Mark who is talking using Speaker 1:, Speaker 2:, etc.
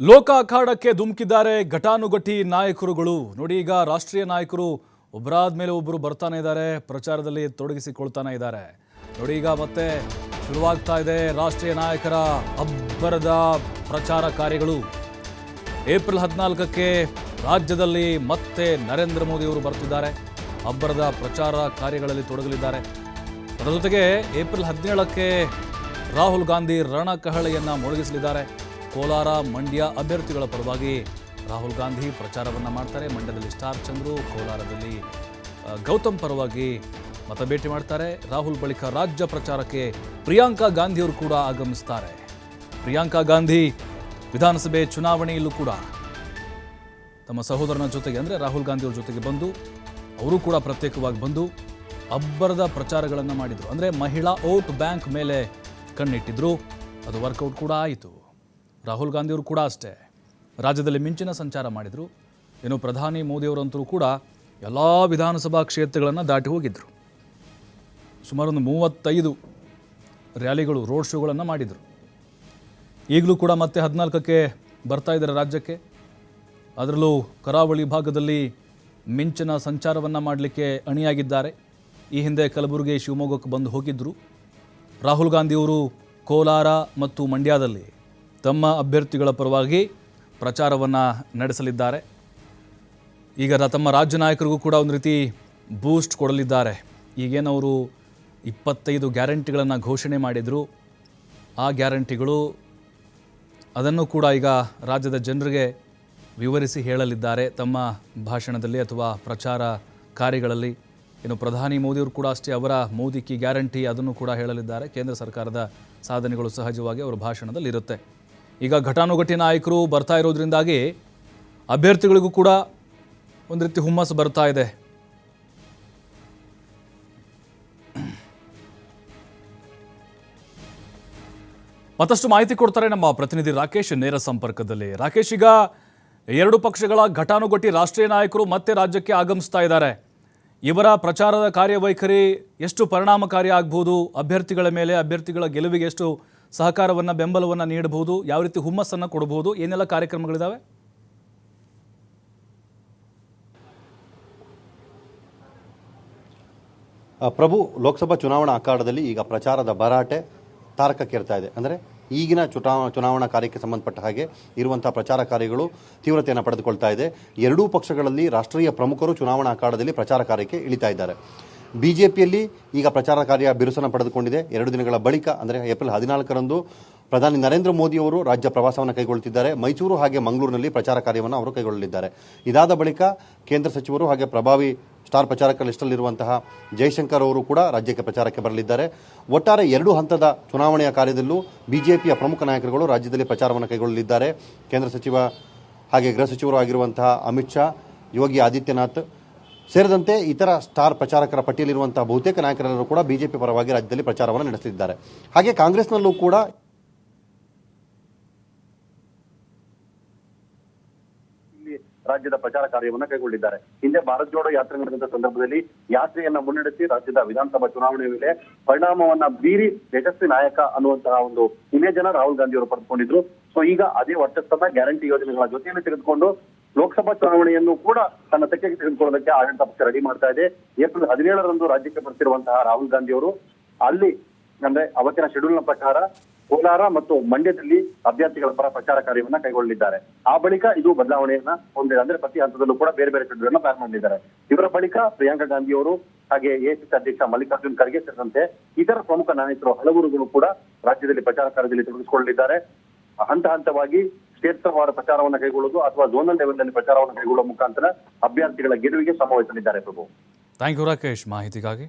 Speaker 1: ಲೋಕ ಅಖಾಡಕ್ಕೆ ಧುಮುಕಿದ್ದಾರೆ ಘಟಾನುಘಟಿ ನಾಯಕರುಗಳು. ನೋಡಿ, ಈಗ ರಾಷ್ಟ್ರೀಯ ನಾಯಕರು ಒಬ್ಬರಾದ ಮೇಲೆ ಒಬ್ಬರು ಬರ್ತಾನೆ ಇದ್ದಾರೆ, ಪ್ರಚಾರದಲ್ಲಿ ತೊಡಗಿಸಿಕೊಳ್ತಾನೆ ಇದ್ದಾರೆ. ನೋಡಿ, ಈಗ ಮತ್ತೆ ಶುರುವಾಗ್ತಾ ಇದೆ ರಾಷ್ಟ್ರೀಯ ನಾಯಕರ ಅಬ್ಬರದ ಪ್ರಚಾರ ಕಾರ್ಯಗಳು. ಏಪ್ರಿಲ್ ಹದಿನಾಲ್ಕಕ್ಕೆ ರಾಜ್ಯದಲ್ಲಿ ಮತ್ತೆ ನರೇಂದ್ರ ಮೋದಿ ಅವರು ಬರ್ತಿದ್ದಾರೆ, ಅಬ್ಬರದ ಪ್ರಚಾರ ಕಾರ್ಯಗಳಲ್ಲಿ ತೊಡಗಲಿದ್ದಾರೆ. ಅದರ ಜೊತೆಗೆ ಏಪ್ರಿಲ್ ಹದಿನೇಳಕ್ಕೆ ರಾಹುಲ್ ಗಾಂಧಿ ರಣಕಹಳೆಯನ್ನು ಮೊಳಗಿಸಲಿದ್ದಾರೆ. ಕೋಲಾರ, ಮಂಡ್ಯ ಅಭ್ಯರ್ಥಿಗಳ ಪರವಾಗಿ ರಾಹುಲ್ ಗಾಂಧಿ ಪ್ರಚಾರವನ್ನು ಮಾಡ್ತಾರೆ. ಮಂಡ್ಯದಲ್ಲಿ ಸ್ಟಾರ್ ಚಂದ್ರು, ಕೋಲಾರದಲ್ಲಿ ಗೌತಮ್ ಪರವಾಗಿ ಮತ ಭೇಟಿ ಮಾಡ್ತಾರೆ. ರಾಹುಲ್ ಬಳಿಕ ರಾಜ್ಯ ಪ್ರಚಾರಕ್ಕೆ ಪ್ರಿಯಾಂಕಾ ಗಾಂಧಿಯವರು ಕೂಡ ಆಗಮಿಸ್ತಾರೆ. ಪ್ರಿಯಾಂಕಾ ಗಾಂಧಿ ವಿಧಾನಸಭೆ ಚುನಾವಣೆಯಲ್ಲೂ ಕೂಡ ತಮ್ಮ ಸಹೋದರನ ಜೊತೆಗೆ ಅಂದರೆ ರಾಹುಲ್ ಗಾಂಧಿಯವ್ರ ಜೊತೆಗೆ ಬಂದು, ಅವರು ಕೂಡ ಪ್ರತ್ಯೇಕವಾಗಿ ಬಂದು ಅಬ್ಬರದ ಪ್ರಚಾರಗಳನ್ನು ಮಾಡಿದರು. ಅಂದರೆ ಮಹಿಳಾ ಓಟ್ ಬ್ಯಾಂಕ್ ಮೇಲೆ ಕಣ್ಣಿಟ್ಟಿದ್ರು. ಅದು ವರ್ಕೌಟ್ ಕೂಡ ಆಯಿತು. ರಾಹುಲ್ ಗಾಂಧಿಯವರು ಕೂಡ ಅಷ್ಟೇ. ರಾಜ್ಯದಲ್ಲಿ ಮಿಂಚಿನ ಸಂಚಾರ ಮಾಡಿದರು. ಇನ್ನು ಪ್ರಧಾನಿ ಮೋದಿಯವರಂತರೂ ಕೂಡ ಎಲ್ಲ ವಿಧಾನಸಭಾ ಕ್ಷೇತ್ರಗಳನ್ನು ದಾಟಿ ಹೋಗಿದ್ದರು ಸುಮಾರು ಒಂದು ಮೂವತ್ತೈದು ರ್ಯಾಲಿಗಳು, ರೋಡ್ ಶೋಗಳನ್ನು ಮಾಡಿದರು. ಈಗಲೂ ಕೂಡ ಮತ್ತೆ ಹದಿನಾಲ್ಕಕ್ಕೆ ಬರ್ತಾ ಇದ್ದಾರೆ ರಾಜ್ಯಕ್ಕೆ. ಅದರಲ್ಲೂ ಕರಾವಳಿ ಭಾಗದಲ್ಲಿ ಮಿಂಚಿನ ಸಂಚಾರವನ್ನು ಮಾಡಲಿಕ್ಕೆ ಅಣಿಯಾಗಿದ್ದಾರೆ. ಈ ಹಿಂದೆ ಕಲಬುರಗಿ, ಶಿವಮೊಗ್ಗಕ್ಕೆ ಬಂದು ಹೋಗಿದ್ದರು ರಾಹುಲ್ ಗಾಂಧಿಯವರು ಕೋಲಾರ ಮತ್ತು ಮಂಡ್ಯದಲ್ಲಿ ತಮ್ಮ ಅಭ್ಯರ್ಥಿಗಳ ಪರವಾಗಿ ಪ್ರಚಾರವನ್ನು ನಡೆಸಲಿದ್ದಾರೆ. ಈಗ ತಮ್ಮ ರಾಜ್ಯ ನಾಯಕರಿಗೂ ಕೂಡ ಒಂದು ರೀತಿ ಬೂಸ್ಟ್ ಕೊಡಲಿದ್ದಾರೆ. ಈಗೇನವರು ಇಪ್ಪತ್ತೈದು ಗ್ಯಾರಂಟಿಗಳನ್ನು ಘೋಷಣೆ ಮಾಡಿದರು. ಆ ಗ್ಯಾರಂಟಿಗಳು ಅದನ್ನು ಕೂಡ ಈಗ ರಾಜ್ಯದ ಜನರಿಗೆ ವಿವರಿಸಿ ಹೇಳಲಿದ್ದಾರೆ. ತಮ್ಮ ಭಾಷಣದಲ್ಲಿ ಅಥವಾ ಪ್ರಚಾರ ಕಾರ್ಯಗಳಲ್ಲಿ. ಇನ್ನು ಪ್ರಧಾನಿ ಮೋದಿಯವರು ಕೂಡ ಅಷ್ಟೇ ಅವರ ಮೋದಿ ಕಿ ಗ್ಯಾರಂಟಿ ಅದನ್ನು ಕೂಡ ಹೇಳಲಿದ್ದಾರೆ. ಕೇಂದ್ರ ಸರ್ಕಾರದ ಸಾಧನೆಗಳು ಸಹಜವಾಗಿ ಅವರ ಭಾಷಣದಲ್ಲಿ ಇರುತ್ತೆ ಈಗ ಘಟಾನುಘಟಿ ನಾಯಕರು ಬರ್ತಾ ಇರೋದ್ರಿಂದಾಗಿ ಅಭ್ಯರ್ಥಿಗಳಿಗೂ ಕೂಡ ಒಂದು ರೀತಿ ಹುಮ್ಮಸ್ಸು ಬರ್ತಾ ಇದೆ. ಮತ್ತಷ್ಟು ಮಾಹಿತಿ ಕೊಡ್ತಾರೆ ನಮ್ಮ ಪ್ರತಿನಿಧಿ ರಾಕೇಶ್ ನೇರ ಸಂಪರ್ಕದಲ್ಲಿ. ರಾಕೇಶ್, ಈಗ ಎರಡು ಪಕ್ಷಗಳ ಘಟಾನುಘಟಿ ರಾಷ್ಟ್ರೀಯ ನಾಯಕರು ಮತ್ತೆ ರಾಜ್ಯಕ್ಕೆ ಆಗಮಿಸ್ತಾ ಇದ್ದಾರೆ. ಇವರ ಪ್ರಚಾರದ ಕಾರ್ಯವೈಖರಿ ಎಷ್ಟು ಪರಿಣಾಮಕಾರಿ ಆಗ್ಬೋದು? ಅಭ್ಯರ್ಥಿಗಳ ಮೇಲೆ ಅಭ್ಯರ್ಥಿಗಳ ಗೆಲುವಿಗೆ ಎಷ್ಟು ಸಹಕಾರವನ್ನು, ಬೆಂಬಲವನ್ನು ನೀಡಬಹುದು, ಯಾವ ರೀತಿ ಹುಮ್ಮಸ್ಸನ್ನು ಕೊಡಬಹುದು, ಏನೆಲ್ಲ
Speaker 2: ಕಾರ್ಯಕ್ರಮಗಳಿದ್ದಾವೆ ಪ್ರಭು, ಲೋಕಸಭಾ ಚುನಾವಣಾ ಅಖಾಡದಲ್ಲಿ ಈಗ ಪ್ರಚಾರದ ಭರಾಟೆ ತಾರಕಕ್ಕೇರ್ತಾ ಇದೆ. ಅಂದರೆ ಈಗಿನ ಚುನಾವ ಚುನಾವಣಾ ಕಾರ್ಯಕ್ಕೆ ಸಂಬಂಧಪಟ್ಟ ಹಾಗೆ ಇರುವಂಥ ಪ್ರಚಾರ ಕಾರ್ಯಗಳು ತೀವ್ರತೆಯನ್ನು ಪಡೆದುಕೊಳ್ತಾ ಇದೆ. ಎರಡೂ ಪಕ್ಷಗಳಲ್ಲಿ ರಾಷ್ಟ್ರೀಯ ಪ್ರಮುಖರು ಚುನಾವಣಾ ಅಖಾಡದಲ್ಲಿ ಪ್ರಚಾರ ಕಾರ್ಯಕ್ಕೆ ಇಳಿತಾ ಇದ್ದಾರೆ. ಬಿಜೆಪಿಯಲ್ಲಿ ಈಗ ಪ್ರಚಾರ ಕಾರ್ಯ ಬಿರುಸನ್ನು ಪಡೆದುಕೊಂಡಿದೆ. ಎರಡು ದಿನಗಳ ಬಳಿಕ, ಅಂದರೆ ಏಪ್ರಿಲ್ ಹದಿನಾಲ್ಕರಂದು ಪ್ರಧಾನಿ ನರೇಂದ್ರ ಮೋದಿ ಅವರು ರಾಜ್ಯ ಪ್ರವಾಸವನ್ನು ಕೈಗೊಳ್ಳುತ್ತಿದ್ದಾರೆ. ಮೈಸೂರು ಹಾಗೆ ಮಂಗಳೂರಿನಲ್ಲಿ ಪ್ರಚಾರ ಕಾರ್ಯವನ್ನು ಅವರು ಕೈಗೊಳ್ಳಲಿದ್ದಾರೆ. ಇದಾದ ಬಳಿಕ ಕೇಂದ್ರ ಸಚಿವರು ಹಾಗೆ ಪ್ರಭಾವಿ ಸ್ಟಾರ್ ಪ್ರಚಾರಕ ಲಿಸ್ಟಲ್ಲಿರುವಂತಹ ಜಯಶಂಕರ್ ಅವರು ಕೂಡ ರಾಜ್ಯಕ್ಕೆ ಪ್ರಚಾರಕ್ಕೆ ಬರಲಿದ್ದಾರೆ. ಒಟ್ಟಾರೆ ಎರಡು ಹಂತದ ಚುನಾವಣೆಯ ಕಾರ್ಯದಲ್ಲೂ ಬಿಜೆಪಿಯ ಪ್ರಮುಖ ನಾಯಕರುಗಳು ರಾಜ್ಯದಲ್ಲಿ ಪ್ರಚಾರವನ್ನು ಕೈಗೊಳ್ಳಲಿದ್ದಾರೆ. ಕೇಂದ್ರ ಸಚಿವ ಹಾಗೆ ಗೃಹ ಸಚಿವರು ಆಗಿರುವಂತಹ ಅಮಿತ್ ಶಾ, ಯೋಗಿ ಆದಿತ್ಯನಾಥ್ ಸೇರಿದಂತೆ ಇತರ ಸ್ಟಾರ್ ಪ್ರಚಾರಕರ ಪಟ್ಟಿಯಲ್ಲಿರುವಂತಹ ಬಹುತೇಕ ನಾಯಕರೆಲ್ಲರೂ ಕೂಡ ಬಿಜೆಪಿ ಪರವಾಗಿ ರಾಜ್ಯದಲ್ಲಿ ಪ್ರಚಾರವನ್ನು ನಡೆಸುತ್ತಿದ್ದಾರೆ ಹಾಗೆ ಕಾಂಗ್ರೆಸ್ನಲ್ಲೂ ಕೂಡ ರಾಜ್ಯದ ಪ್ರಚಾರ ಕಾರ್ಯವನ್ನು ಕೈಗೊಂಡಿದ್ದಾರೆ. ಹಿಂದೆ ಭಾರತ್ ಜೋಡೋ ಯಾತ್ರೆ ನಡೆದಂತ ಸಂದರ್ಭದಲ್ಲಿ ಯಾತ್ರೆಯನ್ನ ಮುನ್ನಡೆಸಿ ರಾಜ್ಯದ ವಿಧಾನಸಭಾ ಚುನಾವಣೆ ವೇಳೆ ಪರಿಣಾಮವನ್ನ ಬೀರಿ ಯಶಸ್ವಿ ನಾಯಕ ಅನ್ನುವಂತಹ ಒಂದು ಇಮೇಜ್ ಅನ್ನ ರಾಹುಲ್ ಗಾಂಧಿ ಅವರು ಪಡೆದುಕೊಂಡಿದ್ರು. ಸೊ ಈಗ ಅದೇ ವರ್ಚಸ್ಸನ್ನ ಗ್ಯಾರಂಟಿ ಯೋಜನೆಗಳ ಜೊತೆಯಲ್ಲಿ ತೆಗೆದುಕೊಂಡು ಲೋಕಸಭಾ ಚುನಾವಣೆಯನ್ನು ಕೂಡ ತನ್ನ ತೆಕ್ಕೆಗೆ ತೆಗೆದುಕೊಳ್ಳೋದಕ್ಕೆ ಆಡಳಿತ ಪಕ್ಷ ರೆಡಿ ಮಾಡ್ತಾ ಇದೆ. ಏಪ್ರಿಲ್ ಹದಿನೇಳರಂದು ರಾಜ್ಯಕ್ಕೆ ಬರ್ತಿರುವಂತಹ ರಾಹುಲ್ ಗಾಂಧಿ ಅವರು ಅಲ್ಲಿ, ಅಂದ್ರೆ ಅವತ್ತಿನ ಶೆಡ್ಯೂಲ್ನ ಪ್ರಕಾರ ಕೋಲಾರ ಮತ್ತು ಮಂಡ್ಯದಲ್ಲಿ ಅಭ್ಯರ್ಥಿಗಳ ಪರ ಪ್ರಚಾರ ಕಾರ್ಯವನ್ನ ಕೈಗೊಳ್ಳಲಿದ್ದಾರೆ. ಆ ಬಳಿಕ ಇದು ಬದಲಾವಣೆಯನ್ನ ಹೊಂದಿದೆ. ಅಂದ್ರೆ ಪ್ರತಿ ಹಂತದಲ್ಲೂ ಕೂಡ ಬೇರೆ ಬೇರೆ ಚಟುವಟಿಕೆಗಳನ್ನ ಪ್ಲಾನ್ ಮಾಡಿದ್ದಾರೆ. ಇವರ ಬಳಿಕ ಪ್ರಿಯಾಂಕಾ ಗಾಂಧಿ ಅವರು ಹಾಗೆ ಎಸಿಸಿ ಅಧ್ಯಕ್ಷ ಮಲ್ಲಿಕಾರ್ಜುನ್ ಖರ್ಗೆ ಸೇರಿದಂತೆ ಇತರ ಪ್ರಮುಖ ನಾಯಕರು ಹಲವರುಗಳು ಕೂಡ ರಾಜ್ಯದಲ್ಲಿ ಪ್ರಚಾರ ಕಾರ್ಯದಲ್ಲಿ ತೊಡಗಿಸಿಕೊಳ್ಳಲಿದ್ದಾರೆ. ಹಂತ ಹಂತವಾಗಿ ಕ್ಷೇತ್ರವಾರ ಪ್ರಚಾರವನ್ನು ಕೈಗೊಳ್ಳುವುದು ಅಥವಾ ಝೋನಲ್ ಲೆವೆಲ್ನಲ್ಲಿ ಪ್ರಚಾರವನ್ನು ಕೈಗೊಳ್ಳುವ ಮುಖಾಂತರ ಅಭ್ಯರ್ಥಿಗಳ ಗೆಲುವಿಗೆ ಶ್ರಮವಹಿಸಲಿದ್ದಾರೆ ಪ್ರಭು.
Speaker 1: ಥ್ಯಾಂಕ್ ಯು ರಾಕೇಶ್ ಮಾಹಿತಿಗಾಗಿ